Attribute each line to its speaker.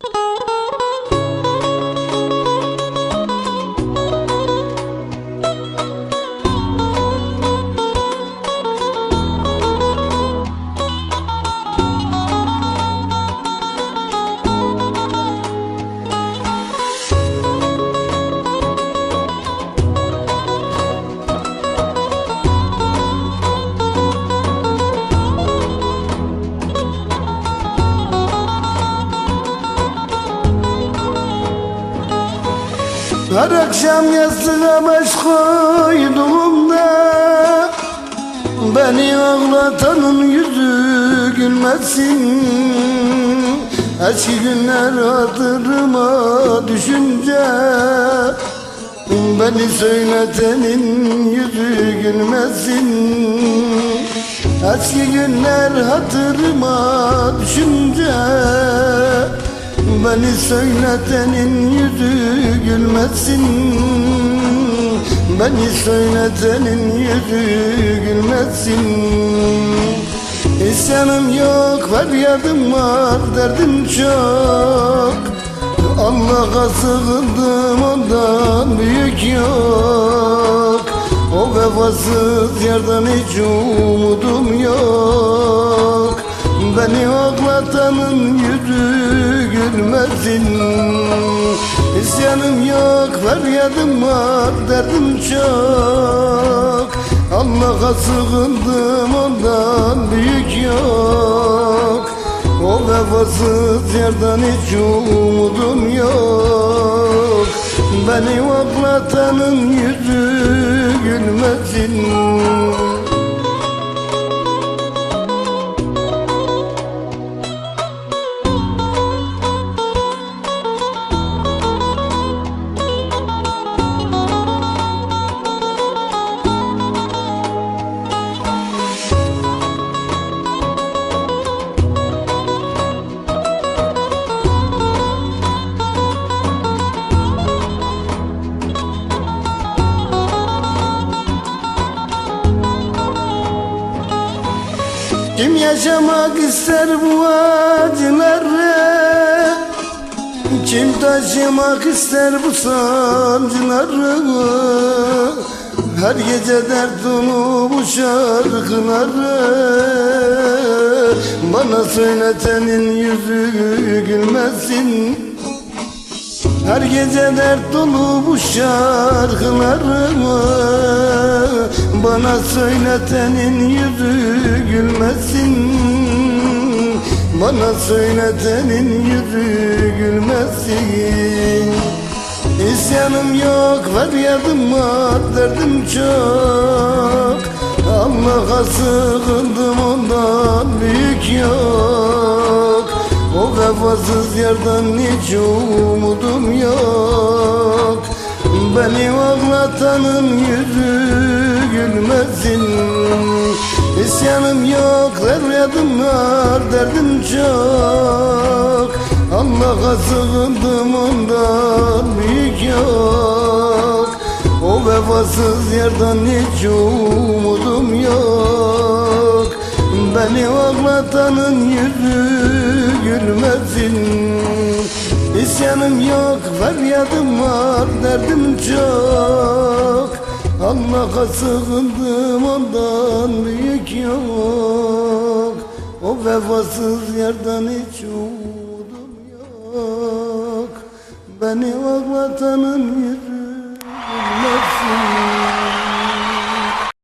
Speaker 1: Hello. Her akşam yastığa baş koyduğumda Beni ağlatanın yüzü gülmesin. Eski günler hatırıma düşünce Beni söyletenin yüzü gülmesin. Eski günler hatırıma düşünce Beni söyletenin yüzü gülmesin. Beni söyletenin yüzü gülmesin. İsyanım yok feryadım var derdim çok. Allah'a sığındım ondan büyük yok. O vefasız yerden hiç umudum yok. Beni ağlatanın yüzü gülmesin İsyanım yok feryadım var derdim çok. Allah'a sığındım ondan büyük yok. O vefasız yerden hiç umudum yok. Beni ağlatanın yüzü gülmesin Kim yaşamak ister bu acıları? Kim taşımak ister bu sancıları? Her gece dert dolu bu şarkıları. Bana söyletenin yüzü gülmesin. Her gece dert dolu bu şarkılarımı Bana söyletenin yüzü gülmesin. Bana söyletenin yüzü gülmesin. İsyanım yok feryadım var derdim çok. Allah'a sığındım ondan büyük yok. O vefasız yerden hiç umudum yok Beni ağlatanın yüzü gülmesin. İsyanım yok feryadım var derdim çok. Allah'a sığındım ondan büyük yok. O vefasız yerden hiç umudum yok. Beni ağlatanın yüzü gülmesin İsyanım yok feryadım var derdim çok. Allah'a sığındım ondan büyük yok. O vefasız yerden hiç umudum yok. Beni ağlatanın yüzü gülmesin